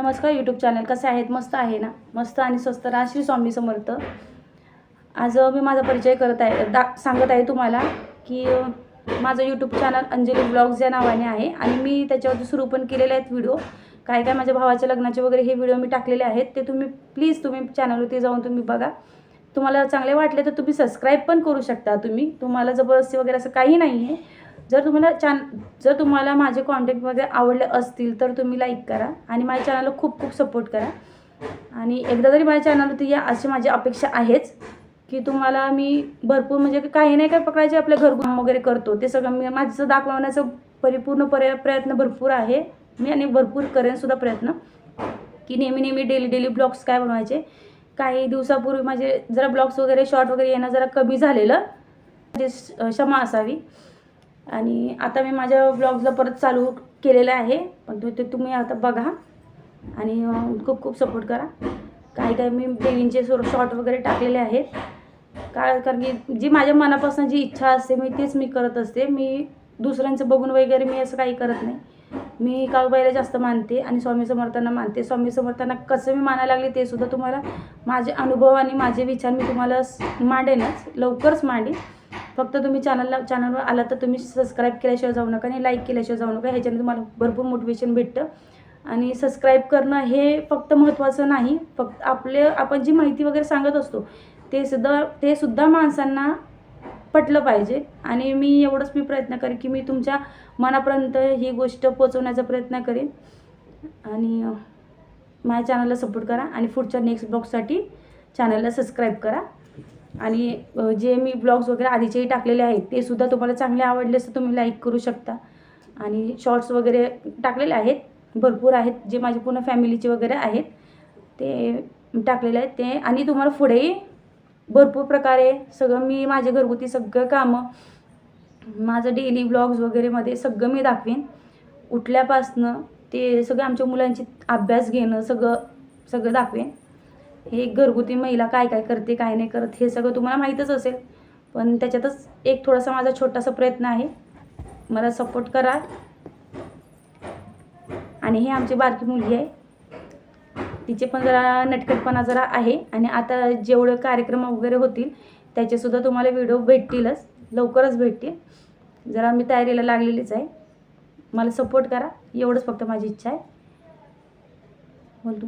नमस्कार YouTube channel कसे आहेत? मस्त आहे ना? मस्त आणि स्वस्त राहा श्री स्वामी समर्थ. आज मी माझा परिचय करत आहे दा सांगत आहे तुम्हाला की माझं यूट्यूब चॅनल अंजली ब्लॉग्स या नावाने आहे आणि मी त्याच्यावरती सुरू पण केलेले आहेत व्हिडिओ काय काय माझ्या भावाच्या लग्नाचे वगैरे हे व्हिडिओ मी टाकलेले आहेत ते तुम्ही प्लीज तुम्ही चॅनलवरती जाऊन तुम्ही बघा. तुम्हाला चांगले वाटले तर तुम्ही सबस्क्राईब पण करू शकता तुम्ही. तुम्हाला जबरदस्ती वगैरे असं काही नाही आहे जर तुम्हाला चॅन जर तुम्हाला माझे कॉन्टॅक्ट वगैरे आवडले असतील तर तुम्ही लाईक करा आणि माझ्या चॅनलला खूप खूप सपोर्ट करा. आणि एकदा तरी माझ्या चॅनलवरती या अशी माझी अपेक्षा आहेच की तुम्हाला मी भरपूर म्हणजे काही नाही काय पकडायचे आपल्या घरगुती वगैरे करतो. ते सगळं मी माझं दाखवण्याचा परिपूर्ण पर प्रयत्न भरपूर आहे. मी आणि भरपूर करेनसुद्धा प्रयत्न की नेहमी नेहमी डेली डेली ब्लॉग्स काय बनवायचे. काही दिवसापूर्वी माझे जरा ब्लॉग्स वगैरे शॉर्ट वगैरे येणं जरा कमी झालेलं. ते श- क्षमा असावी. आणि आता मी माझ्या ब्लॉगला परत चालू केलेलं आहे. पण तो ते तुम्ही आता बघा. आणि खूप खूप सपोर्ट करा. काही काही मी देवींचे शॉर्ट वगैरे टाकलेले आहेत. का कारण की जी माझ्या मनापासून जी इच्छा असते मी तीच मी करत असते. मी दुसऱ्यांचं बघून वगैरे मी असं काही करत नाही. मी काळूबाईला जास्त मानते आणि स्वामी समर्थांना मानते. स्वामी समर्थांना कसं मी मानायला लागले ते सुद्धा तुम्हाला माझे अनुभव आणि माझे विचार मी तुम्हाला मांडेनच. लवकरच मांडेन. फक्त तुम्ही चॅनलला चॅनलवर आला तर तुम्ही सबस्क्राईब केल्याशिवाय जाऊ नका आणि लाईक केल्याशिवाय जाऊ नका. ह्याच्याने तुम्हाला भरपूर मोटिवेशन भेटतं. आणि सबस्क्राईब करणं हे फक्त महत्त्वाचं नाही. फक्त आपले आपण जी माहिती वगैरे सांगत असतो ते सुद्धा ते सुद्धा माणसांना पटलं पाहिजे. आणि मी एवढंच मी प्रयत्न करेन की मी तुमच्या मनापर्यंत ही गोष्ट पोचवण्याचा प्रयत्न करेन. आणि माझ्या चॅनलला सपोर्ट करा आणि पुढच्या नेक्स्ट ब्लॉगसाठी चॅनलला सबस्क्राईब करा. आणि जे मी ब्लॉग्स वगैरे आधीचेही टाकलेले आहेत ते सुद्धा तुम्हाला चांगले आवडले असं तुम्ही लाईक करू शकता. आणि शॉर्ट्स वगैरे टाकलेले आहेत भरपूर आहेत जे माझे पूर्ण फॅमिलीचे वगैरे आहेत ते टाकलेले आहेत. ते आणि तुम्हाला पुढेही भरपूर प्रकारे सगळं मी माझे घरगुती सगळं कामं माझं डेली ब्लॉग्स वगैरेमध्ये सगळं मी दाखवेन. उठल्यापासनं ते सगळं आमच्या मुलांची अभ्यास घेणं सगळं सगळं दाखवेन. हे घरगुती महिला काय काय करते काय नाही करत हे सगळं तुम्हाला माहीतच असेल. पण त्याच्यातच एक थोडासा माझा छोटासा प्रयत्न आहे. मला सपोर्ट करा. आणि हे आमची बारकी मुलगी आहे. तिचे पण जरा नटकटपणा जरा आहे. आणि आता जेवढे कार्यक्रम वगैरे होतील त्याचेसुद्धा तुम्हाला व्हिडिओ भेटतीलच. लवकरच भेटतील. जरा मी तयारीला लागलेलीच आहे. मला सपोर्ट करा. एवढंच फक्त माझी इच्छा आहे. बोल तू.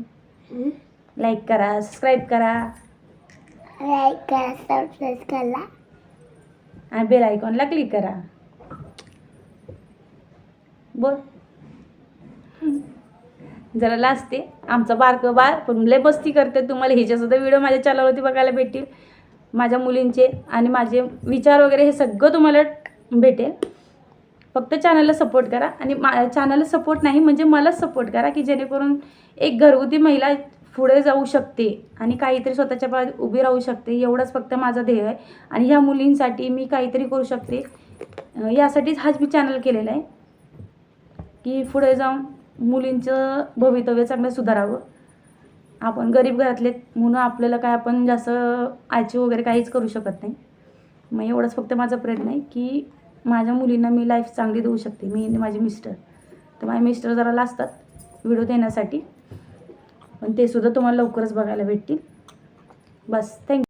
लाईक करा सबस्क्राईब करा. लाईक करा सबस्क्राईब करा. आणि बेल आयकॉनला क्लिक करा. बोल. जरा लाजते आमचं बारकं बाळ पण लय मस्ती करते तुम्हाला ह्याच्यासुद्धा व्हिडिओ माझ्या चॅनलवरती बघायला भेटतील. माझ्या मुलींचे आणि माझे विचार वगैरे हे सगळं तुम्हाला भेटेल. फक्त चॅनलला सपोर्ट करा. आणि मा चॅनलला सपोर्ट नाही म्हणजे मलाच सपोर्ट करा की जेणेकरून एक घरगुती महिला पुढे जाऊ शकते आणि काहीतरी स्वतःच्या पायात उभी राहू शकते एवढंच फक्त माझा ध्येय आहे. आणि ह्या मुलींसाठी मी काहीतरी करू शकते. यासाठीच हाच मी चॅनल केलेला आहे की पुढे जाऊन मुलींचं भवितव्य चांगलं सुधारावं. आपण गरीब घरातले म्हणून आपल्याला काय आपण जास्त आची वगैरे काहीच करू शकत नाही. मग एवढंच फक्त माझा प्रयत्न आहे की माझ्या मुलींना मी लाईफ चांगली देऊ शकते. मी आणि माझे मिस्टर. तर माझे मिस्टर जरा लाजतात व्हिडिओ देण्यासाठी. पण ते सुद्धा तुम्हाला लवकरच बघायला भेटतील. बस थँक्यू